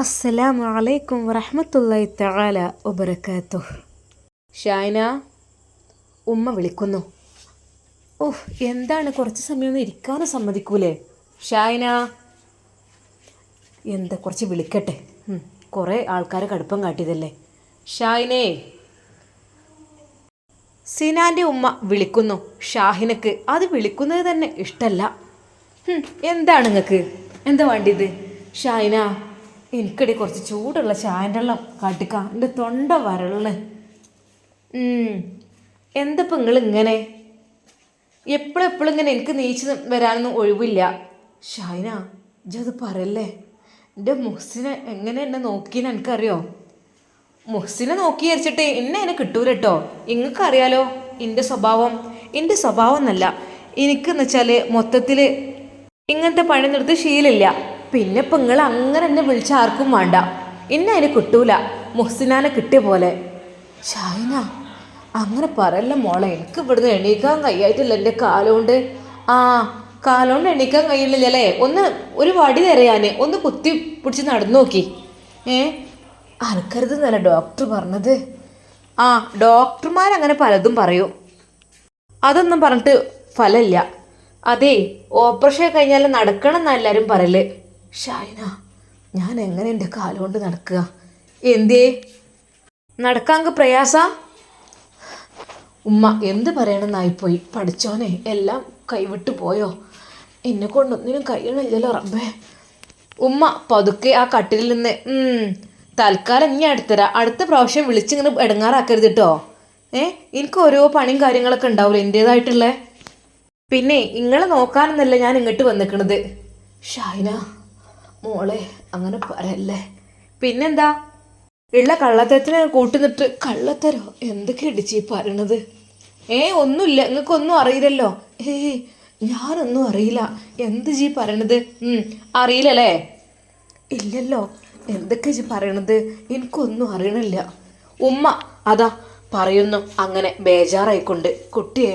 അസ്സലാമു അലൈക്കും വറഹ്മത്തുള്ളാഹി തആല വബറകാതുഹു. ഷൈന ഉമ്മ വിളിക്കുന്നു. ഓഹ് എന്താണ് കുറച്ച് സമയം ഒന്ന് ഇരിക്കാനും സമ്മതിക്കൂലേ? ഷായന എന്താ കുറച്ച് വിളിക്കട്ടെ? കുറേ ആൾക്കാരെ കടുപ്പം കാട്ടിയതല്ലേ? ഷായിനേ സിനാന്റെ ഉമ്മ വിളിക്കുന്നു. ഷാഹിനക്ക് അത് വിളിക്കുന്നത് തന്നെ ഇഷ്ടല്ല. ഹും, എന്താണ് നിങ്ങൾക്ക് എന്താ വേണ്ടിയത്? ഷാഹിന എനിക്കടി കുറച്ച് ചൂടുള്ള ചായന്റെ വെള്ളം കാട്ടിക്ക. എന്റെ തൊണ്ട വരൾ എന്തപ്പോൾ നിങ്ങൾ ഇങ്ങനെ എപ്പോഴും എപ്പോഴും ഇങ്ങനെ എനിക്ക് നീച്ച് വരാനൊന്നും ഒഴിവില്ല. ഷൈന ഇജത് പറയല്ലേ? എന്റെ മുഹ്സിനെ എങ്ങനെ എന്നെ നോക്കിയെന്ന് എനിക്കറിയോ? മുഹ്സിനെ നോക്കി വിചാരിച്ചിട്ട് എന്നെ എന്നെ കിട്ടൂല കേട്ടോ ഇങ്ങക്കറിയാലോ എന്റെ സ്വഭാവം. എന്റെ സ്വഭാവം എന്നല്ല. എനിക്കെന്ന് വെച്ചാൽ മൊത്തത്തിൽ ഇങ്ങനത്തെ പണി നിർത്തി ശീലമില്ല പിന്നെ ഇപ്പം നിങ്ങൾ അങ്ങനെ എന്നെ വിളിച്ച ആർക്കും വേണ്ട. എന്നെ അതിന് കിട്ടൂല. മുഹ്സിനാനെ കിട്ടിയ പോലെ. ഷൈന അങ്ങനെ പറയല്ല മോളെ. എനിക്ക് ഇവിടുന്ന് എണീക്കാൻ കഴിയായിട്ടില്ല എന്റെ കാലുകൊണ്ട് ആ കാലുകൊണ്ട് എണീക്കാൻ കഴിയുന്നില്ലല്ലേ ഒന്ന് ഒരു വടി തരയാൻ ഒന്ന് കുത്തി പിടിച്ച് നടന്നു നോക്കി. ഏ അനക്കരുത് എന്നല്ല ഡോക്ടർ പറഞ്ഞത്. ആ ഡോക്ടർമാരങ്ങനെ പലതും പറയും. അതൊന്നും പറഞ്ഞിട്ട് ഫലമില്ല അതെ ഓപ്പറേഷൻ കഴിഞ്ഞാൽ നടക്കണം എന്നാണ് എല്ലാവരും പറയൽ. ഷായിന ഞാൻ എങ്ങനെ എന്റെ കാലുകൊണ്ട് നടക്കുക? എന്തേ നടക്കാൻ പ്രയാസ? ഉമ്മ എന്ത് പറയണമെന്നായിപ്പോയി പഠിച്ചോനെ എല്ലാം കൈവിട്ടു പോയോ? എന്നെ കൊണ്ടൊന്നിനും കഴിയണില്ലല്ലോ റബ്ബേ. ഉമ്മ പതുക്കെ ആ കട്ടിലിൽ നിന്ന് "ഉം, തൽക്കാലം ഇനി അടുത്തരാ. അടുത്ത പ്രാവശ്യം വിളിച്ചിങ്ങനെ ഇടങ്ങാറാക്കരുത് കേട്ടോ ഏ എനിക്ക് ഓരോ പണിയും കാര്യങ്ങളൊക്കെ ഉണ്ടാവില്ല എന്റേതായിട്ടുള്ളേ? പിന്നെ ഇങ്ങളെ നോക്കാനെന്നല്ല ഞാൻ ഇങ്ങോട്ട് വന്നിക്കണത്. ഷായിന മോളെ അങ്ങനെ പറയല്ലേ? പിന്നെന്താ? ഉള്ള കള്ളത്തരത്തിന് കൂട്ടുനിട്ട് കള്ളത്തരോ? എന്തൊക്കെ ഇടിച്ച് പറയണത്? ഏ ഒന്നുമില്ല നിങ്ങൾക്കൊന്നും അറിയില്ലല്ലോ? ഏ ഞാനൊന്നും അറിയില്ല. എന്ത് ജി പറയണത്? അറിയില്ലല്ലേ? ഇല്ലല്ലോ. എന്തൊക്കെ ജി പറയണത്? എനിക്കൊന്നും അറിയണില്ല. ഉമ്മ അതാ പറയുന്നു. അങ്ങനെ ബേജാറായിക്കൊണ്ട് കുട്ടിയെ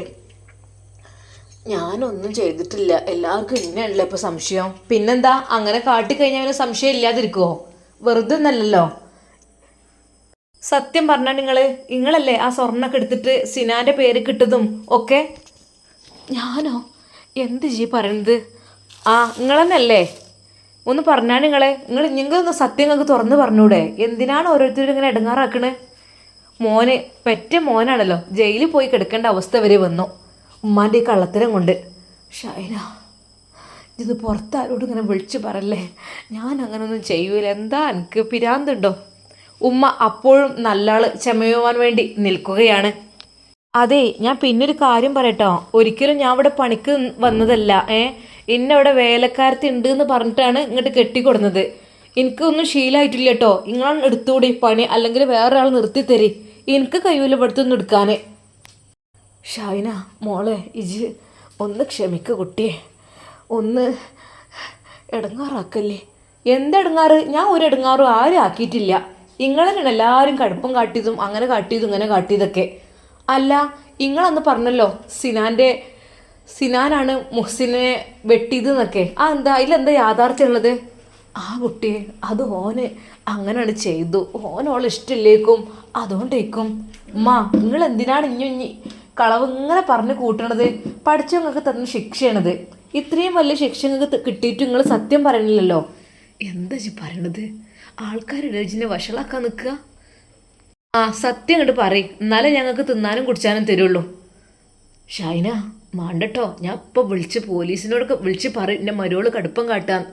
ഞാനൊന്നും ചെയ്തിട്ടില്ല. എല്ലാവർക്കും ഇന്നല്ല ഇപ്പൊ സംശയം. പിന്നെന്താ? അങ്ങനെ കാട്ടിക്കഴിഞ്ഞാൽ സംശയം ഇല്ലാതിരിക്കുവോ? വെറുതെ ഒന്നല്ലല്ലോ. സത്യം പറഞ്ഞാൽ നിങ്ങൾ നിങ്ങളല്ലേ ആ സ്വർണൊക്കെ എടുത്തിട്ട് സിനാന്റെ പേര് കിട്ടതും ഒക്കെ? ഞാനോ? എന്ത് ജി പറയണത്? ആ നിങ്ങളെന്നല്ലേ? ഒന്ന് പറഞ്ഞാൽ നിങ്ങളെ നിങ്ങൾ നിങ്ങൾക്കൊന്ന് സത്യം നിങ്ങൾക്ക് തുറന്ന് പറഞ്ഞൂടെ? എന്തിനാണ് ഓരോരുത്തരും ഇങ്ങനെ ഇടങ്ങാറാക്കണേ മോന് പെറ്റ മോനാണല്ലോ. ജയിലിൽ പോയി കിടക്കേണ്ട അവസ്ഥ വരെ വന്നു. ഉമ്മാന്റെ ഈ കള്ളത്തരം കൊണ്ട്. ഷൈന ഇത് പുറത്താരോട് ഇങ്ങനെ വിളിച്ചു പറയല്ലേ? ഞാൻ അങ്ങനൊന്നും ചെയ്യൂല. എന്താ എനിക്ക് പിരാന്തുണ്ടോ? ഉമ്മ അപ്പോഴും നല്ലാൾ ചെമയുവാൻ വേണ്ടി നിൽക്കുകയാണ്. അതെ ഞാൻ പിന്നൊരു കാര്യം പറയട്ടോ. ഒരിക്കലും ഞാൻ ഇവിടെ പണിക്ക് വന്നതല്ല ഏ? ഇന്നവിടെ വേലക്കാരത്തി ഉണ്ട് എന്ന് പറഞ്ഞിട്ടാണ് ഇങ്ങോട്ട് കെട്ടിക്കൊടുന്നത്. എനിക്കൊന്നും ശീലമായിട്ടില്ല കേട്ടോ നിങ്ങളാണ് എടുത്തുകൂടി പണി അല്ലെങ്കിൽ വേറൊരാൾ നിർത്തി തരി എനിക്ക് കഴിയൂല ഇവിടുത്തെ എടുക്കാൻ എടുക്കാനേ. ഷൈന മോളെ ഇജ് ഒന്ന് ക്ഷമിക്ക കുട്ടിയെ. ഒന്ന് ഇടങ്ങാറാക്കല്ലേ എന്തെടങ്ങാറ്? ഞാൻ ഒരു ഇടങ്ങാറും ആരും ആക്കിയിട്ടില്ല. നിങ്ങളെന്നാണ് എല്ലാവരും കടുപ്പം കാട്ടിയതും അങ്ങനെ കാട്ടിയതും ഇങ്ങനെ കാട്ടിയതൊക്കെ. അല്ല ഇങ്ങളന്ന് പറഞ്ഞല്ലോ സിനാന്റെ സിനാനാണ് മുഹ്സിനെ വെട്ടിയത് എന്നൊക്കെ. ആ എന്താ അതിലെന്താ യാഥാർത്ഥ്യമുള്ളത് ആ കുട്ടിയെ അത് ഓന് അങ്ങനെയാണ് ചെയ്തു. ഓനോളിഷ്ടില്ലേക്കും അതുകൊണ്ടേക്കും. മാ നിങ്ങൾ എന്തിനാണ് ഇഞ്ഞു ഇഞ്ഞി കളവ് ഇങ്ങനെ പറഞ്ഞ് കൂട്ടണത് പഠിച്ചവങ്ങൾക്ക് തന്ന ശിക്ഷയാണത്. ഇത്രയും വലിയ ശിക്ഷ നിങ്ങൾക്ക് കിട്ടിയിട്ട് നിങ്ങൾ സത്യം പറയണില്ലല്ലോ? എന്താ ജി പറയണത്? ആൾക്കാരുടെ രജിനെ വഷളാക്കാൻ നിൽക്കുക ആ സത്യം അങ്ങോട്ട് പറയും. എന്നാലേ ഞങ്ങൾക്ക് തിന്നാനും കുടിച്ചാനും തരുള്ളൂ. ഷൈന മാണ്ടട്ടോ. ഞാൻ ഇപ്പോൾ വിളിച്ച് പോലീസിനോടൊക്കെ വിളിച്ച് പറയും എന്റെ മരുവൾ കടുപ്പം കാട്ടാൻ.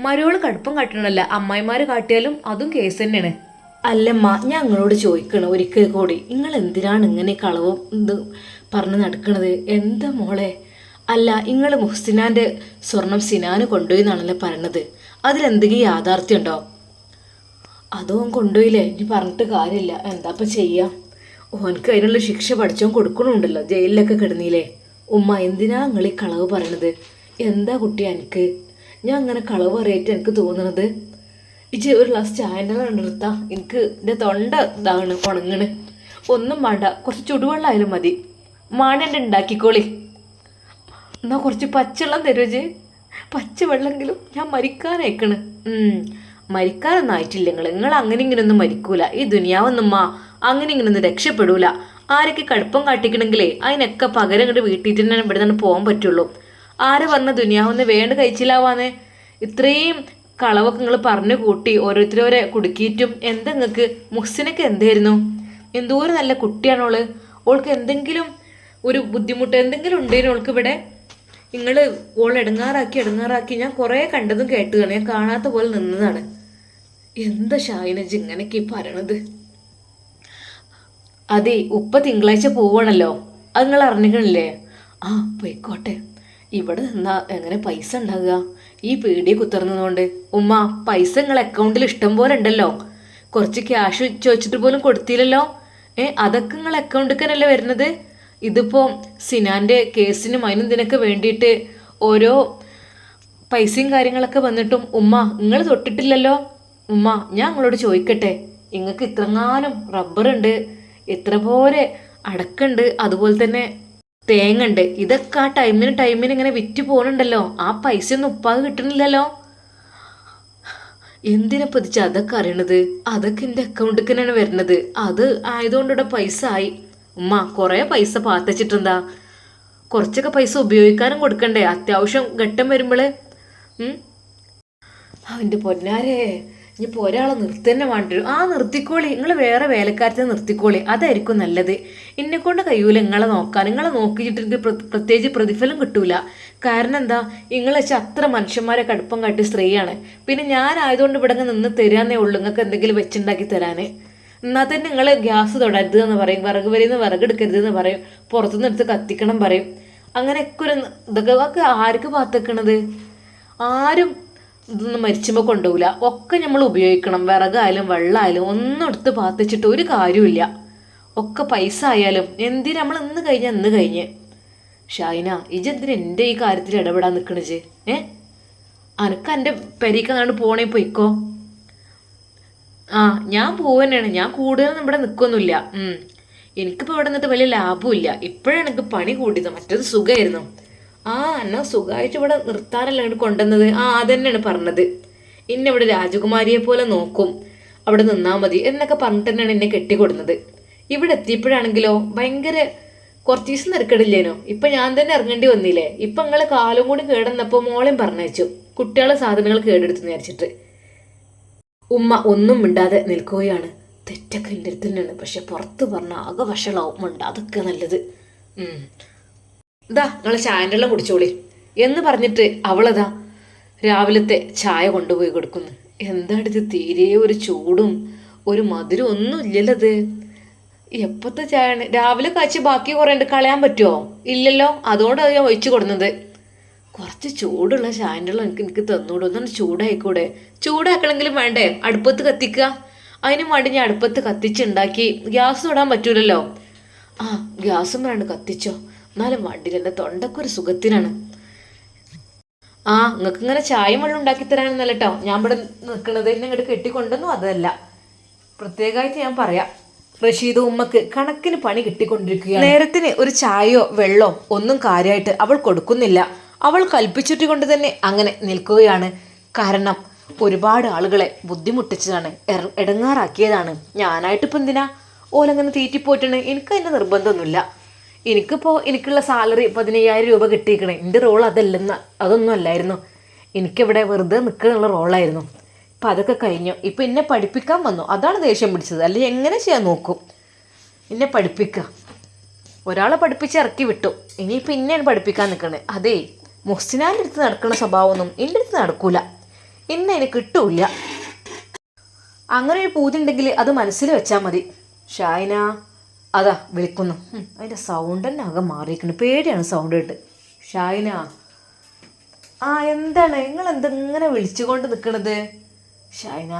മരുവൾ കടുപ്പം കാട്ടണല്ല അമ്മായിമാർ കാട്ടിയാലും അതും കേസ് തന്നെയാണ്. അല്ലമ്മ ഞാൻ നിങ്ങളോട് ചോദിക്കണം ഒരിക്കൽ കൂടി. നിങ്ങൾ എന്തിനാണ് ഇങ്ങനെ കളവ് ഇത് പറഞ്ഞ് നടക്കണത്? എന്താ മോളെ? അല്ല നിങ്ങൾ മുഹ്സിനാന്റെ സ്വർണം സിനാന് കൊണ്ടുപോയി എന്നാണല്ലോ പറയണത്. അതിലെന്തെങ്കിലും യാഥാർത്ഥ്യം ഉണ്ടോ? അതും കൊണ്ടുപോയില്ലേ? ഇനി പറഞ്ഞിട്ട് കാര്യമില്ല. എന്താ ഇപ്പം ചെയ്യാം? ഓനക്ക് അതിനുള്ള ശിക്ഷ പഠിച്ചോൻ കൊടുക്കണമുണ്ടല്ലോ ജയിലിലൊക്കെ കിടന്നില്ലേ ഉമ്മ എന്തിനാ നിങ്ങൾ ഈ കളവ് പറയണത്? എന്താ കുട്ടി എനിക്ക് ഞാൻ അങ്ങനെ കളവ് പറയിട്ട് എനിക്ക് തോന്നണത്? ഇജ് ഒരു ഗ്ലാസ് ചായന്റെ നിർത്താം. എനിക്ക് എന്റെ തൊണ്ട ഇതാണ് ഉണങ്ങണ്. ഒന്നും വേണ്ട കുറച്ച് ചുടുവെള്ളമായാലും മതി. മാണേണ്ട ഉണ്ടാക്കിക്കോളി എന്നാൽ കുറച്ച് പച്ചവെള്ളം തരുമോ ജെ പച്ചവെള്ളമെങ്കിലും ഞാൻ മരിക്കാനയക്കണ്. ഉം. മരിക്കാനൊന്നും ആയിട്ടില്ല നിങ്ങൾ നിങ്ങൾ അങ്ങനെ ഇങ്ങനെയൊന്നും മരിക്കൂല. ഈ ദുനിയാവൊന്നും മാ. അങ്ങനെ ഇങ്ങനെയൊന്നും രക്ഷപ്പെടൂല. ആരൊക്കെ കടുപ്പം കാട്ടിക്കണമെങ്കിലേ അതിനൊക്കെ പകരം ഇങ്ങോട്ട് വീട്ടിൽ തന്നെ ഇവിടെ നിന്ന് പോകാൻ പറ്റുള്ളൂ. ആരെ പറഞ്ഞ ദുനിയാവൊന്ന് വേണ്ട കഴിച്ചില്ലാവാന്ന്? ഇത്രയും കളവൊക്കെ നിങ്ങൾ പറഞ്ഞു കൂട്ടി ഓരോരുത്തരോരെ കുടുക്കിയിട്ടും എന്താ നിങ്ങൾക്ക് മുഹ്സിനൊക്കെ എന്തായിരുന്നു? ഒരു നല്ല കുട്ടിയാണോൾ ഓൾക്ക് എന്തെങ്കിലും ഒരു ബുദ്ധിമുട്ട് എന്തെങ്കിലും ഉണ്ടേനു ഓൾക്ക് ഇവിടെ? നിങ്ങൾ ഓൾ എടുങ്ങാറാക്കി എടുങ്ങാറാക്കി ഞാൻ കുറേ കണ്ടതും കേട്ടതാണ്. ഞാൻ കാണാത്ത പോലെ നിന്നതാണ്. എന്താ ഷായിനജ് ഇങ്ങനെയൊക്കെ ഈ പറയണത്? അതെ ഉപ്പ തിങ്കളാഴ്ച പോവാണല്ലോ. അത് നിങ്ങൾ അറിഞ്ഞിക്കണില്ലേ? ആ പോയിക്കോട്ടെ. ഇവിടെ നിന്നാ എങ്ങനെ പൈസ ഉണ്ടാകുക ഈ പേടി കുത്തിറന്നതുകൊണ്ട് ഉമ്മ പൈസ നിങ്ങൾ അക്കൗണ്ടിൽ ഇഷ്ടം പോലെ ഉണ്ടല്ലോ കുറച്ച് ക്യാഷ് ചോദിച്ചിട്ട് പോലും കൊടുത്തില്ലല്ലോ. ഏ അതൊക്കെ നിങ്ങൾ അക്കൗണ്ടിൽ വരുന്നത്? ഇതിപ്പോ സിനാന്റെ കേസിനും അതിനും ഇതിനൊക്കെ വേണ്ടിയിട്ട് ഓരോ പൈസയും കാര്യങ്ങളൊക്കെ വന്നിട്ടും ഉമ്മ നിങ്ങൾ തൊട്ടിട്ടില്ലല്ലോ? ഉമ്മ ഞാൻ നിങ്ങളോട് ചോദിക്കട്ടെ നിങ്ങൾക്ക് ഇത്രങ്ങാനും റബ്ബറുണ്ട് എത്ര പോലെ അടക്കുണ്ട് അതുപോലെ തന്നെ തേങ്ങ ഉണ്ട് ഇതൊക്കെ ആ ടൈമിന് ടൈമിന് ഇങ്ങനെ വിറ്റ് പോകുന്നുണ്ടല്ലോ ആ പൈസ ഒന്നും ഉപ്പാകെ കിട്ടണില്ലല്ലോ. എന്തിനെ പതിച്ച് അതൊക്കെ അറിയണത്? അതൊക്കെ എന്റെ അക്കൗണ്ടിൽ തന്നെയാണ് വരുന്നത് അത് ആയതുകൊണ്ടിവിടെ പൈസ ആയി. ഉമ്മ കുറേ പൈസ പാത്തച്ചിട്ടെന്താ? കുറച്ചൊക്കെ പൈസ ഉപയോഗിക്കാനും കൊടുക്കണ്ടേ? അത്യാവശ്യം ഘട്ടം വരുമ്പോൾ അവന്റെ പൊന്നാരേ. ഇനിയിപ്പോൾ ഒരാളെ നിർത്തി തന്നെ വേണ്ടി വരും. ആ നിർത്തിക്കോളി. നിങ്ങൾ വേറെ വേലക്കാരത്തെ നിർത്തിക്കോളി. അതായിരിക്കും നല്ലത്. എന്നെ കൊണ്ട് കഴിയൂല നിങ്ങളെ നോക്കാൻ. നിങ്ങളെ നോക്കിയിട്ട് പ്രത്യേകിച്ച് പ്രതിഫലം കിട്ടൂല. കാരണം എന്താ? നിങ്ങൾ വെച്ചാൽ അത്ര മനുഷ്യന്മാരെ കടുപ്പം കാട്ടി സ്ത്രീയാണ്. പിന്നെ ഞാനായതുകൊണ്ട് ഇവിടെ നിന്ന് തരാന്നേ ഉള്ളൂ നിങ്ങൾക്ക് എന്തെങ്കിലും വെച്ചുണ്ടാക്കി തരാൻ എന്നാൽ തന്നെ നിങ്ങൾ ഗ്യാസ് തൊടരുത് എന്ന് പറയും. വിറക് വരിന്ന് വിറക് എടുക്കരുത് എന്ന് പറയും. പുറത്തുനിന്ന് എടുത്ത് കത്തിക്കണം പറയും. അങ്ങനെയൊക്കെ ഒരു ഇതൊക്കെ ആർക്ക് പാത്തക്കണത്? ആരും ഇതൊന്നും മരിച്ചുമ്പോൾ കൊണ്ടുപോകില്ല ഒക്കെ നമ്മൾ ഉപയോഗിക്കണം. വിറകായാലും വെള്ളമായാലും ഒന്നും എടുത്ത് പാത്തിച്ചിട്ട് ഒരു കാര്യമില്ല ഒക്കെ പൈസ ആയാലും എന്തിന് നമ്മൾ ഇന്ന് കഴിഞ്ഞ ഇന്ന് കഴിഞ്ഞ്? ഷൈന ഇജെന്തിന് എന്റെ ഈ കാര്യത്തിൽ ഇടപെടാൻ നിൽക്കണിജ് ഏ? അനക്ക് എന്റെ പെരീക്കങ്ങാണ്ട് പോണേ പൊയ്ക്കോ? ആ ഞാൻ പോവന്നെയാണ്. ഞാൻ കൂടുതലൊന്നും ഇവിടെ നിൽക്കൊന്നുമില്ല. എനിക്കിപ്പോൾ ഇവിടെ നിന്നിട്ട് വലിയ ലാഭമില്ല ഇപ്പോഴാണ് എനിക്ക് പണി കൂടിയത്. മറ്റത് സുഖമായിരുന്നു ആ എന്നാ സുഖമായിട്ട് ഇവിടെ നിർത്താനല്ല കൊണ്ടുവന്നത്. ആ അതന്നെയാണ് പറഞ്ഞത്. ഇന്നെ ഇവിടെ രാജകുമാരിയെ പോലെ നോക്കും. അവിടെ നിന്നാൽ മതി എന്നൊക്കെ പറഞ്ഞിട്ട് തന്നെയാണ് എന്നെ കെട്ടിക്കൊടുന്നത്. ഇവിടെ എത്തിയപ്പോഴാണെങ്കിലോ ഭയങ്കര കുറച്ച് ദിവസം നിരക്കടില്ലേനോ? ഇപ്പം ഞാൻ തന്നെ ഇറങ്ങേണ്ടി വന്നില്ലേ? ഇപ്പം നിങ്ങളെ കാലും കൂടി കേടുന്നപ്പോൾ മോളേം പറഞ്ഞയച്ചു. കുട്ടികളെ സാധനങ്ങൾ കേടെടുത്ത് വിചാരിച്ചിട്ട്. ഉമ്മ ഒന്നും മിണ്ടാതെ നിൽക്കുകയാണ്. തെറ്റൊക്കെ എന്റെ അടുത്ത് തന്നെയാണ്. പക്ഷെ പുറത്ത് പറഞ്ഞാൽ ആകെ വഷളാവും. മിണ്ടാതൊക്കെ നല്ലത്. ഇതാ നിങ്ങൾ ചായന്റെ കുടിച്ചോളി. എന്ന് പറഞ്ഞിട്ട് അവളതാ രാവിലത്തെ ചായ കൊണ്ടുപോയി കൊടുക്കുന്നു. എന്താണ് ഇത് തീരെ ഒരു ചൂടും ഒരു മധുരം ഒന്നും ഇല്ലല്ലോ ഇത് എപ്പോഴത്തെ ചായയാണ്? രാവിലെ കാച്ചി ബാക്കി കുറേ ഉണ്ട് കളയാൻ പറ്റുമോ ഇല്ലല്ലോ. അതുകൊണ്ടാണ് ഞാൻ ഒഴിച്ചു കൊടുക്കുന്നത് കുറച്ച് ചൂടുള്ള ചായന്റെ എനിക്ക് എനിക്ക് തന്നൂടെ. ഒന്നാണ് ചൂടായിക്കൂടെ? ചൂടാക്കണമെങ്കിലും വേണ്ടേ? അടുപ്പത്ത് കത്തിക്കുക അതിനും വേണ്ടി ഞാൻ അടുപ്പത്ത് കത്തിച്ചുണ്ടാക്കി. ഗ്യാസ് തൊടാൻ പറ്റൂലല്ലോ. ആ ഗ്യാസും വേണ്ട. കത്തിച്ചോ. എന്നാലും വണ്ടിയിൽ എന്റെ തൊണ്ടക്കൊരു സുഖത്തിനാണ്. ആ നിങ്ങൾക്ക് ഇങ്ങനെ ചായം വെള്ളം ഉണ്ടാക്കി തരാനെന്നല്ല കേട്ടോ ഞാൻ ഇവിടെ നിൽക്കുന്നത് എന്നെ ഇങ്ങോട്ട് കെട്ടിക്കൊണ്ടെന്നും അതല്ല. പ്രത്യേകമായിട്ട് ഞാൻ പറയാം. റഷീദ് ഉമ്മക്ക് കണക്കിന് പണി കിട്ടിക്കൊണ്ടിരിക്കുകയാണ്. നേരത്തിന് ഒരു ചായയോ വെള്ളോ ഒന്നും കാര്യമായിട്ട് അവൾ കൊടുക്കുന്നില്ല. അവൾ കൽപ്പിച്ചിട്ട് കൊണ്ട് തന്നെ അങ്ങനെ നിൽക്കുകയാണ്. കാരണം ഒരുപാട് ആളുകളെ ബുദ്ധിമുട്ടിച്ചതാണ് ഇടങ്ങാറാക്കിയതാണ് ഞാനായിട്ട് എന്തിനാ? ഓലങ്ങനെ തീറ്റിപ്പോയിട്ടാണ്. എനിക്ക് അതിന്റെ നിർബന്ധമൊന്നുമില്ല. എനിക്കിപ്പോൾ എനിക്കുള്ള സാലറി പതിനയ്യായിരം രൂപ കിട്ടിയിരിക്കണേ. എന്റെ റോൾ അതല്ലെന്ന് അതൊന്നും അല്ലായിരുന്നു. എനിക്കിവിടെ വെറുതെ നിൽക്കാനുള്ള റോളായിരുന്നു ഇപ്പം അതൊക്കെ കഴിഞ്ഞു. ഇപ്പം എന്നെ പഠിപ്പിക്കാൻ വന്നു. അതാണ് ദേഷ്യം പിടിച്ചത്. അല്ലെങ്കിൽ എങ്ങനെ ചെയ്യാൻ നോക്കും? എന്നെ പഠിപ്പിക്കുക ഒരാളെ പഠിപ്പിച്ച് ഇറക്കി വിട്ടു. ഇനിയിപ്പോൾ ഇന്നെയാണ് പഠിപ്പിക്കാൻ നിൽക്കണേ അതേ മുഹ്സിനാന്റെ അടുത്ത് നടക്കുന്ന സ്വഭാവമൊന്നും എന്റെ അടുത്ത് നടക്കൂല. ഇന്ന് എനിക്ക് കിട്ടൂല അങ്ങനെ ഒരു പൂതി ഉണ്ടെങ്കിൽ അത് മനസ്സിൽ വെച്ചാൽ മതി. ഷായന അതാ വിളിക്കുന്നു. അതിന്റെ സൗണ്ട് തന്നെ ആകെ മാറിയിരിക്കുന്നു പേടിയാണ് സൗണ്ട് കേട്ട്. ഷായിന ആ എന്താണ്? നിങ്ങൾ എന്തെങ്ങനെ വിളിച്ചുകൊണ്ട് നിൽക്കണത് ഷായിന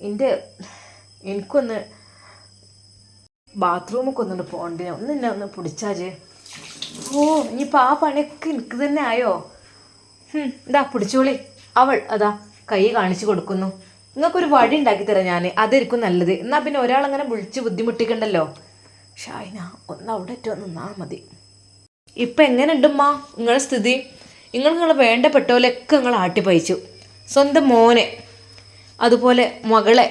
എന്റെ എനിക്കൊന്ന് ബാത്റൂമൊക്കെ ഒന്നുകൊണ്ട് പോകണ്ടേ ഒന്ന് എന്നെ ഒന്ന് പിടിച്ചാൽ ഓ ഇനിയിപ്പോൾ ആ പണിയൊക്കെ എനിക്ക് തന്നെ ആയോ? ഇതാ പിടിച്ചോളി. അവൾ അതാ കൈ കാണിച്ചു കൊടുക്കുന്നു. നിങ്ങൾക്കൊരു വഴി ഉണ്ടാക്കി തരാം ഞാൻ അതായിരിക്കും നല്ലത്. എന്നാൽ പിന്നെ ഒരാളങ്ങനെ വിളിച്ച് ബുദ്ധിമുട്ടിക്കണ്ടല്ലോ. ഷായിന ഒന്ന് അവിടെ ഏറ്റവും നിന്നാൽ മതി. ഇപ്പം എങ്ങനെയുണ്ടുമ്മ നിങ്ങളുടെ സ്ഥിതി? നിങ്ങൾ നിങ്ങൾ വേണ്ടപ്പെട്ട പോലെയൊക്കെ നിങ്ങൾ ആട്ടിപ്പയച്ചു സ്വന്തം മോനെ അതുപോലെ മകളെ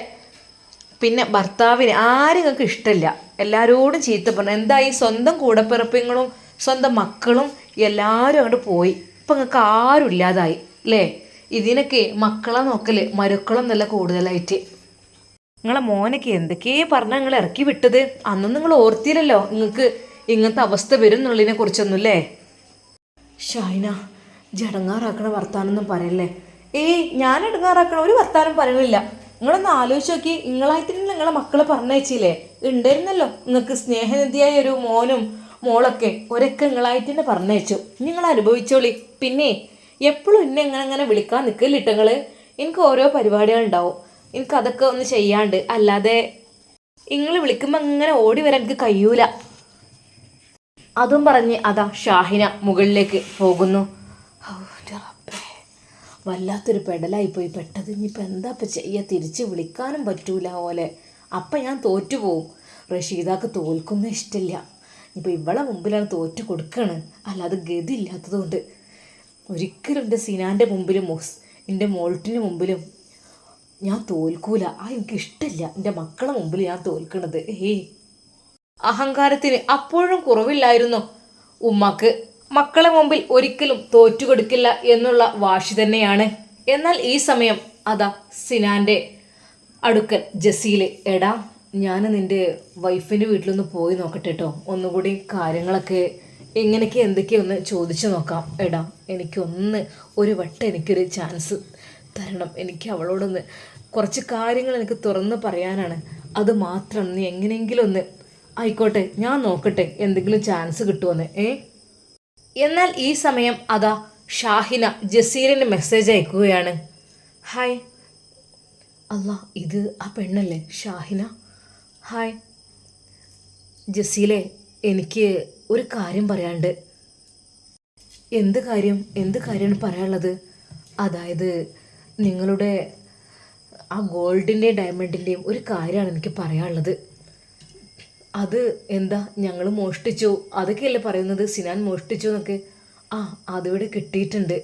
പിന്നെ ഭർത്താവിന് ആരും നിങ്ങൾക്ക് ഇഷ്ടമില്ല. എല്ലാവരോടും ചീത്ത പറഞ്ഞു എന്തായി സ്വന്തം കൂടപ്പിറപ്പിങ്ങളും സ്വന്തം മക്കളും എല്ലാവരും അങ്ങോട്ട് പോയി. ഇപ്പം നിങ്ങൾക്ക് ആരും ഇല്ലാതായി അല്ലേ? ഇതിനൊക്കെ മക്കളെ മരുക്കളും നല്ല കൂടുതലായിട്ട്. നിങ്ങളെ മോനൊക്കെ എന്തൊക്കെയേ പറഞ്ഞാൽ നിങ്ങൾ ഇറക്കി വിട്ടത്? അന്നും നിങ്ങൾ ഓർത്തില്ലല്ലോ നിങ്ങൾക്ക് ഇങ്ങനത്തെ അവസ്ഥ വരും എന്നുള്ളതിനെ കുറിച്ചൊന്നും അല്ലേ ഷൈന ജടങ്ങാറാക്കണ വർത്താനൊന്നും പറയല്ലേ? ഏയ് ഞാൻ ഇടങ്ങാറാക്കണ ഒരു വർത്താനം പറയണില്ല. നിങ്ങളൊന്ന് ആലോചിച്ച് നോക്കി നിങ്ങളായിട്ട് നിങ്ങളെ മക്കളെ പറഞ്ഞയച്ചില്ലേ? ഉണ്ടായിരുന്നല്ലോ. നിങ്ങൾക്ക് സ്നേഹനിധിയായ ഒരു മോനും മോളൊക്കെ ഒരൊക്കെ നിങ്ങളായിട്ട് തന്നെ പറഞ്ഞയച്ചു. നിങ്ങൾ അനുഭവിച്ചോളി. പിന്നെ എപ്പോഴും എന്നെ ഇങ്ങനെ അങ്ങനെ വിളിക്കാൻ നിൽക്കില്ല ഇട്ടങ്ങൾ എനിക്ക് ഓരോ പരിപാടികളുണ്ടാവും. എനിക്ക് അതൊക്കെ ഒന്ന് ചെയ്യാണ്ട് അല്ലാതെ നിങ്ങൾ വിളിക്കുമ്പോൾ അങ്ങനെ ഓടി വരാൻ എനിക്ക് കഴിയൂല. അതും പറഞ്ഞ് അതാ ഷാഹിന മുകളിലേക്ക് പോകുന്നു. വല്ലാത്തൊരു പെടലായി പോയി. പെട്ടത് ഇനിയിപ്പോൾ എന്താ ഇപ്പം ചെയ്യുക തിരിച്ച് വിളിക്കാനും പറ്റൂല പോലെ അപ്പം ഞാൻ തോറ്റു പോവും. റഷീദാക്ക് തോൽക്കുന്ന ഇഷ്ടമില്ല ഇപ്പം ഇവളെ മുമ്പിലാണ് തോറ്റു കൊടുക്കുകയാണ് അല്ലാതെ ഗതി ഇല്ലാത്തതുകൊണ്ട് ഒരിക്കലും എന്റെ സിനാന്റെ മുമ്പിലും മൊസ് എന്റെ മോൾട്ടിന്റെ മുമ്പിലും ഞാൻ തോൽക്കൂല. ആ എനിക്ക് ഇഷ്ടമില്ല എന്റെ മക്കളെ മുമ്പിൽ ഞാൻ തോൽക്കണത്. ഏയ് അഹങ്കാരത്തിന് അപ്പോഴും കുറവില്ലായിരുന്നു. ഉമ്മക്ക് മക്കളെ മുമ്പിൽ ഒരിക്കലും തോറ്റുകൊടുക്കില്ല എന്നുള്ള വാശി തന്നെയാണ്. എന്നാൽ ഈ സമയം അതാ സിനാന്റെ അടുക്കൽ ജസീൽ എടാ ഞാൻ നിന്റെ വൈഫിന്റെ വീട്ടിലൊന്ന് പോയി നോക്കട്ടെ കേട്ടോ ഒന്നുകൂടി കാര്യങ്ങളൊക്കെ എങ്ങനെയൊക്കെ എന്തൊക്കെയൊന്ന് ചോദിച്ചു നോക്കാം. എടാ എനിക്കൊന്ന് ഒരു വട്ടം എനിക്കൊരു ചാൻസ് തരണം. എനിക്ക് അവളോടൊന്ന് കുറച്ച് കാര്യങ്ങൾ എനിക്ക് തുറന്ന് പറയാനാണ്. അത് മാത്രം നീ എങ്ങനെയെങ്കിലും ഒന്ന് ആയിക്കോട്ടെ ഞാൻ നോക്കട്ടെ എന്തെങ്കിലും ചാൻസ് കിട്ടുമെന്ന് ഏ? എന്നാൽ ഈ സമയം അതാ ഷാഹിന ജസീലിന് മെസ്സേജ് അയക്കുകയാണ്. ഹായ്. അല്ല ഇത് ആ പെണ്ണല്ലേ ഷാഹിന? ഹായ്. ജസീലെ എനിക്ക് ഒരു കാര്യം പറയാണ്ട് എന്ത് കാര്യം? എന്ത് കാര്യമാണ് പറയാനുള്ളത്? അതായത് നിങ്ങളുടെ ആ ഗോൾഡിന്റെയും ഡയമണ്ടിന്റെയും ഒരു കാര്യമാണ് എനിക്ക് പറയാനുള്ളത്. അത് എന്താ? ഞങ്ങൾ മോഷ്ടിച്ചു. അതൊക്കെയല്ലേ പറയുന്നത്? സിനാൻ മോഷ്ടിച്ചു എന്നൊക്കെ. ആ അതിവിടെ കിട്ടിയിട്ടുണ്ട്.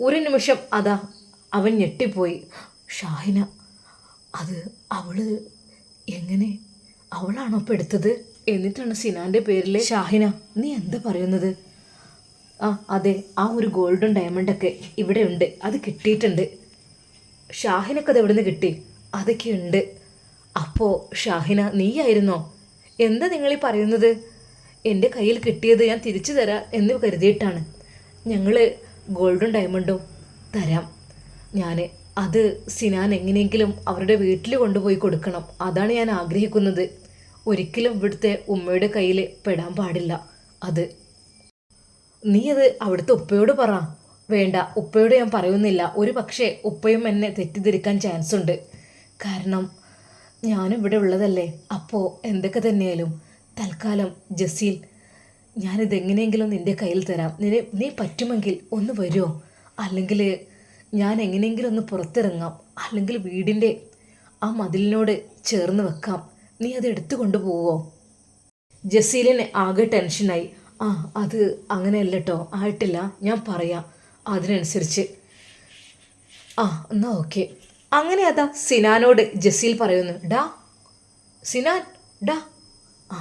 ഒരു നിമിഷം അതാ അവൻ ഞെട്ടിപ്പോയി. ഷാഹിന അത് അവൾ എങ്ങനെ? അവളാണോ ഇപ്പം എടുത്തത്? എന്നിട്ടാണ് സിനാന്റെ പേരിൽ ഷാഹിന നീ എന്താ പറയുന്നത്? ആ അതെ ആ ഒരു ഗോൾഡും ഡയമണ്ടൊക്കെ ഇവിടെ ഉണ്ട്. അത് കിട്ടിയിട്ടുണ്ട്. ഷാഹിനൊക്കെ അത് എവിടെ നിന്ന് കിട്ടി? അതൊക്കെ ഉണ്ട്. അപ്പോൾ ഷാഹിന നീയായിരുന്നോ? എന്താ നിങ്ങൾ ഈ പറയുന്നത്? എന്റെ കയ്യിൽ കിട്ടിയത് ഞാൻ തിരിച്ചു തരാം എന്ന് കരുതിയിട്ടാണ്. ഞങ്ങൾ ഗോൾഡും ഡയമണ്ടും തരാം. ഞാൻ അത് സിനാൻ എങ്ങനെയെങ്കിലും അവരുടെ വീട്ടിൽ കൊണ്ടുപോയി കൊടുക്കണം. അതാണ് ഞാൻ ആഗ്രഹിക്കുന്നത്. ഒരിക്കലും ഇവിടുത്തെ ഉമ്മയുടെ കയ്യിൽ പെടാൻ പാടില്ല. അത്. നീ അത് അവിടുത്തെ ഉപ്പയോട് പറ. വേണ്ട ഉപ്പയോട് ഞാൻ പറയുന്നില്ല. ഒരു പക്ഷേ ഉപ്പയും എന്നെ തെറ്റിദ്ധരിക്കാൻ ചാൻസ് ഉണ്ട്. കാരണം ഞാനും ഇവിടെ ഉള്ളതല്ലേ. അപ്പോൾ എന്തൊക്കെ തന്നെയായാലും തൽക്കാലം ജസീൽ ഞാനിതെങ്ങനെയെങ്കിലും നിന്റെ കയ്യിൽ തരാം. നീ നീ പറ്റുമെങ്കിൽ ഒന്ന് വരുമോ അല്ലെങ്കിൽ ഞാൻ എങ്ങനെയെങ്കിലും ഒന്ന് പുറത്തിറങ്ങാം. അല്ലെങ്കിൽ വീടിന്റെ ആ മതിലിനോട് ചേർന്ന് വെക്കാം. നീ അത് എടുത്തു കൊണ്ടുപോവോ? ജസീലിന് ആകെ ടെൻഷനായി. ആ അത് അങ്ങനെയല്ല കേട്ടോ ആയിട്ടില്ല ഞാൻ പറയാം അതിനനുസരിച്ച്. ആ എന്നാ ഓക്കെ. അങ്ങനെ അതാ സിനാനോട് ജസീൽ പറയുന്നു. ഡാ സിനാൻ ഡാ. ആ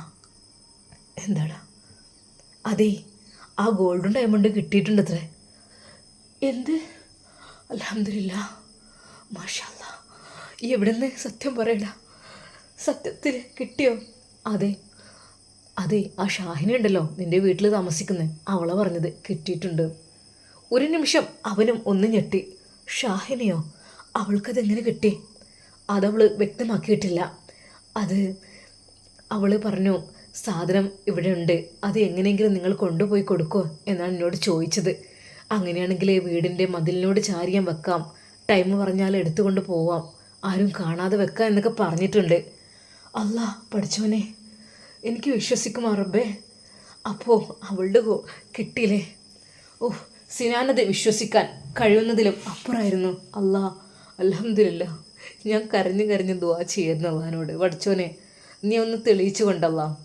എന്താടാ? അതെ ആ ഗോൾഡും ഡയമണ്ടും കിട്ടിയിട്ടുണ്ടത്രേ. എന്ത്? അലഹമില്ല മാഷല്ല നിന്ന് സത്യം പറയടാ? സത്യത്തിൽ കിട്ടിയോ? അതെ. അതെ ആ ഷാഹിന ഉണ്ടല്ലോ നിന്റെ വീട്ടിൽ താമസിക്കുന്നത് അവളെ പറഞ്ഞത്. കിട്ടിയിട്ടുണ്ട്. ഒരു നിമിഷം അവനും ഒന്ന് ഞെട്ടി. ഷാഹിനയോ? അവൾക്കതെങ്ങനെ കിട്ടി? അതവൾ വ്യക്തമാക്കിയിട്ടില്ല അത് അവൾ പറഞ്ഞു സാധനം ഇവിടെ ഉണ്ട്. അത് എങ്ങനെയെങ്കിലും നിങ്ങൾ കൊണ്ടുപോയി കൊടുക്കുമോ എന്നാണ് എന്നോട് ചോദിച്ചത്. അങ്ങനെയാണെങ്കിൽ വീടിന്റെ മതിലിനോട് ചാരിയാൻ വെക്കാം. ടൈം പറഞ്ഞാൽ എടുത്തുകൊണ്ട് പോവാം. ആരും കാണാതെ വെക്കാം എന്നൊക്കെ പറഞ്ഞിട്ടുണ്ട്. അല്ല പഠിച്ചവനെ എനിക്ക് വിശ്വസിക്കുമാ റബ്ബേ. അപ്പോൾ അവളുടെ കിട്ടിയില്ലേ? ഓ സിനാനത് വിശ്വസിക്കാൻ കഴിയുന്നതിലും അപ്പുറമായിരുന്നു അല്ലാ അലഹമില്ല ഞാൻ കരഞ്ഞു കരഞ്ഞ് ദുവാ ചെയ്യുന്നു അള്ളഹാനോട്. പഠിച്ചോനെ നീ ഒന്ന് തെളിയിച്ചു കൊണ്ടല്ല.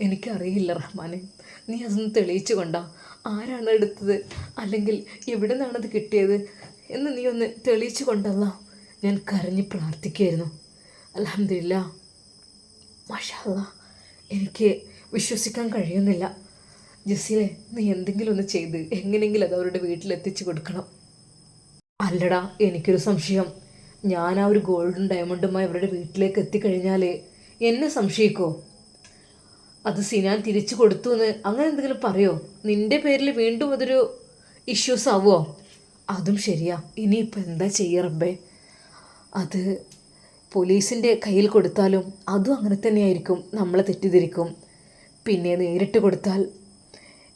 എനിക്കറിയില്ല റഹ്മാനെ നീ അതൊന്ന് തെളിയിച്ചു കൊണ്ടാ. ആരാണ് എടുത്തത്? അല്ലെങ്കിൽ എവിടെ നിന്നാണത് കിട്ടിയത്? എന്ന് നീ ഒന്ന് തെളിയിച്ചു കൊണ്ടല്ല. ഞാൻ കരഞ്ഞ് പ്രാർത്ഥിക്കുകയായിരുന്നു. അലഹമില്ല മഷാല്ല എനിക്ക് വിശ്വസിക്കാൻ കഴിയുന്നില്ല. ജസീലെ നീ എന്തെങ്കിലും ഒന്ന് ചെയ്ത് എങ്ങനെയെങ്കിലും അത് അവരുടെ വീട്ടിലെത്തിച്ചു കൊടുക്കണം. അല്ലടാ എനിക്കൊരു സംശയം. ഞാൻ ആ ഒരു ഗോൾഡും ഡയമണ്ടുമായി അവരുടെ വീട്ടിലേക്ക് എത്തിക്കഴിഞ്ഞാൽ എന്നെ സംശയിക്കോ? അത് സിനാൻ തിരിച്ചു കൊടുത്തു എന്ന് അങ്ങനെ എന്തെങ്കിലും പറയോ? നിന്റെ പേരിൽ വീണ്ടും അതൊരു ഇഷ്യൂസ് ആവുമോ അതും ശരിയാ. ഇനിയിപ്പോൾ എന്താ ചെയ്യറബേ അത് പോലീസിന്റെ കയ്യിൽ കൊടുത്താലും അതും അങ്ങനെ തന്നെയായിരിക്കും. നമ്മളെ തെറ്റിദ്ധരിക്കും. പിന്നെ നേരിട്ട് കൊടുത്താൽ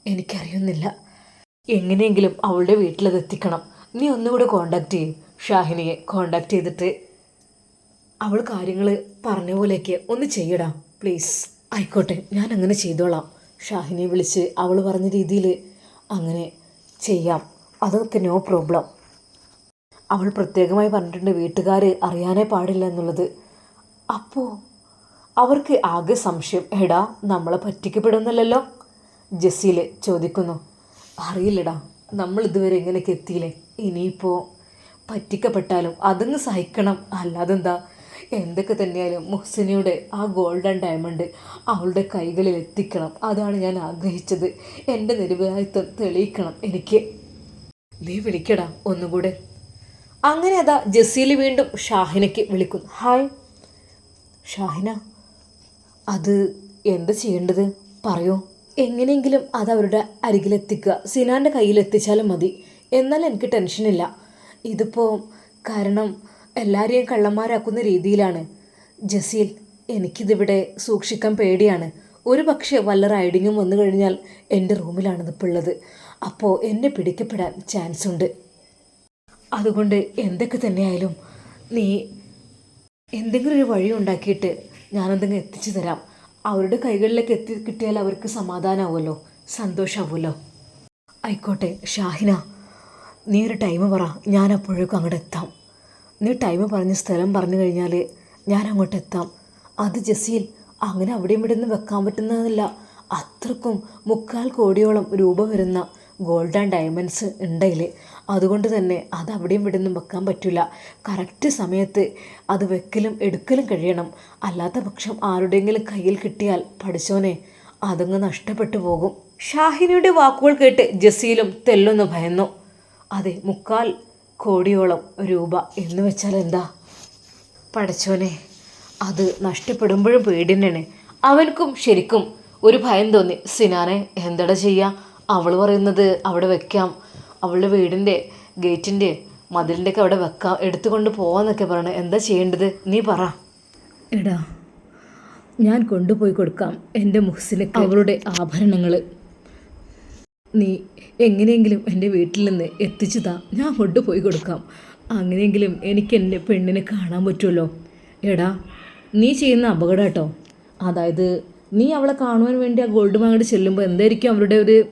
എനിക്കറിയുന്നില്ല. എങ്ങനെയെങ്കിലും അവളുടെ വീട്ടിലത് എത്തിക്കണം. നീ ഒന്നുകൂടെ കോണ്ടാക്ട് ചെയ്യും. ഷാഹിനിയെ കോണ്ടാക്ട് ചെയ്തിട്ട് അവൾ കാര്യങ്ങൾ പറഞ്ഞ പോലെയൊക്കെ ഒന്ന് ചെയ്യടാ. പ്ലീസ്. ആയിക്കോട്ടെ ഞാൻ അങ്ങനെ ചെയ്തോളാം. ഷാഹിനിയെ വിളിച്ച് അവൾ പറഞ്ഞ രീതിയിൽ അങ്ങനെ ചെയ്യാം. അതൊക്കെ നോ പ്രോബ്ലം. അവൾ പ്രത്യേകമായി പറഞ്ഞിട്ടുണ്ട് വീട്ടുകാർ അറിയാനേ പാടില്ല എന്നുള്ളത്. അപ്പോൾ അവർക്ക് ആകെ സംശയം എടാ നമ്മളെ പറ്റിക്കപ്പെടുന്നല്ലോ ജസീൽ ചോദിക്കുന്നു. അറിയില്ലടാ നമ്മൾ ഇതുവരെ ഇങ്ങനെയൊക്കെ എത്തിയില്ലേ? ഇനിയിപ്പോൾ പറ്റിക്കപ്പെട്ടാലും അതങ്ങ് സഹിക്കണം. അല്ലാതെന്താ എന്തൊക്കെ തന്നെയായാലും മുഹ്സിനിയുടെ ആ ഗോൾഡൻ ഡയമണ്ട് അവളുടെ കൈകളിൽ എത്തിക്കണം. അതാണ് ഞാൻ ആഗ്രഹിച്ചത്. എന്റെ നിരപരാധിത്വം തെളിയിക്കണം എനിക്ക്. നീ വിളിക്കടാ ഒന്നുകൂടെ. അങ്ങനെ അതാ ജസീൽ വീണ്ടും ഷാഹിനയ്ക്ക് വിളിക്കുന്നു. ഹായ് ഷാഹിന അത് എന്താ ചെയ്യേണ്ടത്? പറയൂ. എങ്ങനെയെങ്കിലും അത് അവരുടെ അരികിലെത്തിക്കുക. സിനാന്റെ കയ്യിൽ എത്തിച്ചാലും മതി. എന്നാൽ എനിക്ക് ടെൻഷനില്ല ഇതിപ്പോൾ കാരണം എല്ലാവരെയും കള്ളന്മാരാക്കുന്ന രീതിയിലാണ്. ജസീൽ എനിക്കിതിവിടെ സൂക്ഷിക്കാൻ പേടിയാണ്. ഒരു പക്ഷേ വല്ല റൈഡിങ്ങും വന്നു കഴിഞ്ഞാൽ എന്റെ റൂമിലാണ് ഇതിപ്പോൾ ഉള്ളത്. അപ്പോൾ എന്നെ പിടിക്കപ്പെടാൻ ചാൻസ് ഉണ്ട് അതുകൊണ്ട് എന്തൊക്കെ തന്നെയായാലും നീ എന്തെങ്കിലും ഒരു വഴി ഉണ്ടാക്കിയിട്ട് ഞാനെന്തെങ്കിലും എത്തിച്ചു തരാം. അവരുടെ കൈകളിലേക്ക് എത്തി കിട്ടിയാൽ അവർക്ക് സമാധാനമാവുമല്ലോ സന്തോഷമാവുമല്ലോ ആയിക്കോട്ടെ ഷാഹിന നീ ഒരു ടൈം പറ ഞാൻ അപ്പോഴേക്കും അങ്ങോട്ട് എത്താം. നീ ടൈം പറഞ്ഞ സ്ഥലം പറഞ്ഞു കഴിഞ്ഞാൽ ഞാൻ അങ്ങോട്ട് എത്താം. അത് ജസീൽ അങ്ങനെ അവിടെയും ഇവിടെ നിന്ന് വെക്കാൻ പറ്റുന്നതല്ല. അത്രക്കും മുക്കാൽ കോടിയോളം രൂപ വരുന്ന ഗോൾഡ് ആൻഡ് ഡയമണ്ട്സ് ഉണ്ടതിൽ അതുകൊണ്ട് തന്നെ അത് അവിടെയും ഇവിടെ നിന്നും വെക്കാൻ പറ്റില്ല കറക്റ്റ് സമയത്ത് അത് വെക്കലും എടുക്കലും കഴിയണം. അല്ലാത്ത പക്ഷം ആരുടെയെങ്കിലും കയ്യിൽ കിട്ടിയാൽ പഠിച്ചോനെ അതങ്ങ് നഷ്ടപ്പെട്ടു പോകും. ഷാഹിനിയുടെ വാക്കുകൾ കേട്ട് ജസീലും തെല്ലൊന്ന് ഭയന്നു. അതെ മുക്കാൽ കോടിയോളം രൂപ എന്ന് വെച്ചാൽ എന്താ? പഠിച്ചോനെ അത് നഷ്ടപ്പെടുമ്പോഴും പേടിനാണ് അവനക്കും ശരിക്കും ഒരു ഭയം തോന്നി. സിനാനെ എന്തട ചെയ്യുക അവൾ പറയുന്നത് അവിടെ വെക്കാം. അവളുടെ വീടിന്റെ ഗേറ്റിന്റെ മതിലിന്റെ ഒക്കെ അവിടെ വെക്കാം എടുത്തുകൊണ്ട് പോവാന്നൊക്കെ പറയണേ. എന്താ ചെയ്യേണ്ടത്? നീ പറ. എടാ ഞാൻ കൊണ്ടുപോയി കൊടുക്കാം എന്റെ മുഹസിന് അവളുടെ ആഭരണങ്ങൾ നീ എങ്ങനെയെങ്കിലും എന്റെ വീട്ടിൽ നിന്ന് എത്തിച്ചു താ ഞാൻ കൊണ്ടുപോയി കൊടുക്കാം. അങ്ങനെയെങ്കിലും എനിക്ക് എന്റെ പെണ്ണിനെ കാണാൻ പറ്റുമല്ലോ. എടാ നീ ചെയ്യുന്ന അപകടം കേട്ടോ. അതായത് നീ അവളെ കാണുവാൻ വേണ്ടി ആ ഗോൾഡ് വാങ്ങിട്ട് ചെല്ലുമ്പോൾ എന്തായിരിക്കും അവരുടെ ഒരു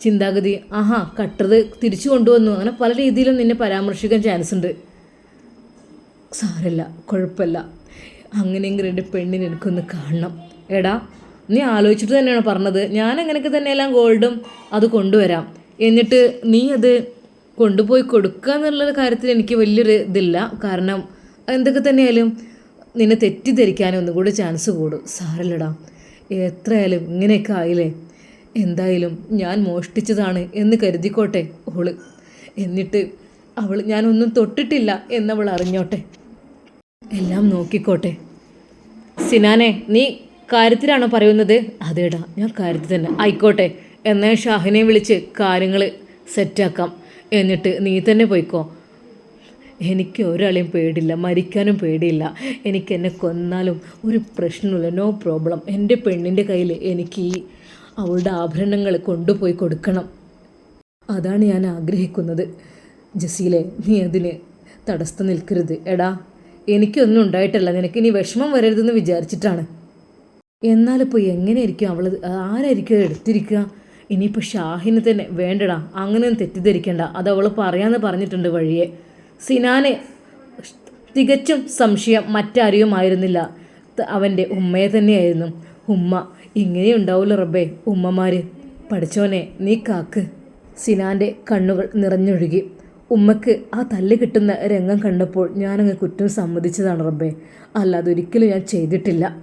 ചിന്താഗതി ആഹാ കട്ടത് തിരിച്ചു കൊണ്ടുവന്നു. അങ്ങനെ പല രീതിയിലും നിന്നെ പരാമർശിക്കാൻ ചാൻസ് ഉണ്ട്. സാരല്ല കുഴപ്പമില്ല. അങ്ങനെയെങ്കിലും എന്റെ പെണ്ണിനെ എനിക്കൊന്ന് കാണണം. എടാ നീ ആലോചിച്ചിട്ട് തന്നെയാണ് പറഞ്ഞത്. ഞാൻ അങ്ങനെയൊക്കെ തന്നെയെല്ലാം ഗോൾഡും അത് കൊണ്ടുവരാം. എന്നിട്ട് നീ അത് കൊണ്ടുപോയി കൊടുക്കുക എന്നുള്ള കാര്യത്തിൽ എനിക്ക് വലിയൊരു ഇതില്ല. കാരണം എന്തൊക്കെ തന്നെയായാലും നിന്നെ തെറ്റിദ്ധരിക്കാനും ഒന്നും കൂടെ ചാൻസ് കൂടും. സാരല്ലടാ എത്രയായാലും ഇങ്ങനെയൊക്കെ ആയില്ലേ? എന്തായാലും ഞാൻ മോഷ്ടിച്ചതാണ് എന്ന് കരുതിക്കോട്ടെ ഓൾ. എന്നിട്ട് അവൾ ഞാനൊന്നും തൊട്ടിട്ടില്ല എന്നവൾ അറിഞ്ഞോട്ടെ. എല്ലാം നോക്കിക്കോട്ടെ. സിനാനെ നീ കാര്യത്തിലാണോ പറയുന്നത്? അതേടാ ഞാൻ കാര്യത്തിൽ തന്നെ. ആയിക്കോട്ടെ എന്നാൽ ഷാഹിനെ വിളിച്ച് കാര്യങ്ങൾ സെറ്റാക്കാം. എന്നിട്ട് നീ തന്നെ പോയിക്കോ. എനിക്ക് ഒരാളെയും പേടില്ല മരിക്കാനും പേടിയില്ല. എനിക്ക് എന്നെ കൊന്നാലും ഒരു പ്രശ്നമില്ല നോ പ്രോബ്ലം എന്റെ പെണ്ണിന്റെ കയ്യിൽ എനിക്ക് ഈ അവളുടെ ആഭരണങ്ങൾ കൊണ്ടുപോയി കൊടുക്കണം. അതാണ് ഞാൻ ആഗ്രഹിക്കുന്നത്. ജസീലെ നീ അതിന് തടസ്സം നിൽക്കരുത്. എടാ എനിക്കൊന്നും ഉണ്ടായിട്ടല്ല. നിനക്ക് ഇനി വിഷമം വരരുതെന്ന് വിചാരിച്ചിട്ടാണ്. എന്നാലിപ്പോൾ എങ്ങനെയായിരിക്കും അവൾ ആരായിരിക്കും എടുത്തിരിക്കുക? ഇനിയിപ്പോൾ ഷാഹിന് തന്നെ വേണ്ടടാ. അങ്ങനെയൊന്നും തെറ്റിദ്ധരിക്കണ്ട. അത് അവൾ പറയാമെന്ന് പറഞ്ഞിട്ടുണ്ട് വഴിയെ. സിനാനെ തികച്ചും സംശയം മറ്റാരെയുമായിരുന്നില്ല അവന്റെ ഉമ്മയെ തന്നെയായിരുന്നു. ഉമ്മ ഇങ്ങനെയുണ്ടാവില്ല റബ്ബേ ഉമ്മമാർ പഠിച്ചോനെ നീ കാക്ക്. സിനാന്റെ കണ്ണുകൾ നിറഞ്ഞൊഴുകി. ഉമ്മക്ക് ആ തല്ല് കിട്ടുന്ന രംഗം കണ്ടപ്പോൾ ഞാനങ്ങ് കുറ്റം സമ്മതിച്ചതാണ് റബ്ബേ. അല്ലാതെ ഒരിക്കലും ഞാൻ ചെയ്തിട്ടില്ല.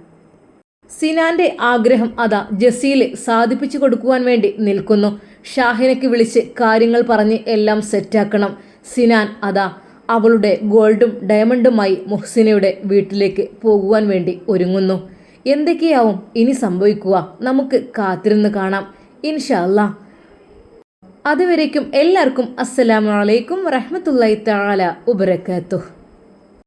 സിനാന്റെ ആഗ്രഹം അതാ ജസീൽ സാധിപ്പിച്ചു കൊടുക്കുവാൻ വേണ്ടി നിൽക്കുന്നു. ഷാഹിനയ്ക്ക് വിളിച്ച് കാര്യങ്ങൾ പറഞ്ഞ് എല്ലാം സെറ്റാക്കണം. സിനാൻ അതാ അവളുടെ ഗോൾഡും ഡയമണ്ടുമായി മുഹ്സിനയുടെ വീട്ടിലേക്ക് പോകുവാൻ വേണ്ടി ഒരുങ്ങുന്നു. എന്തൊക്കെയാവും ഇനി സംഭവിക്കുക? നമുക്ക് കാത്തിരുന്ന് കാണാം. ഇൻഷല്ല അതുവരേക്കും എല്ലാവർക്കും അസ്സലാമു അലൈക്കും വറഹ്മത്തുള്ളാഹി തആല ഉബറകാതുഹു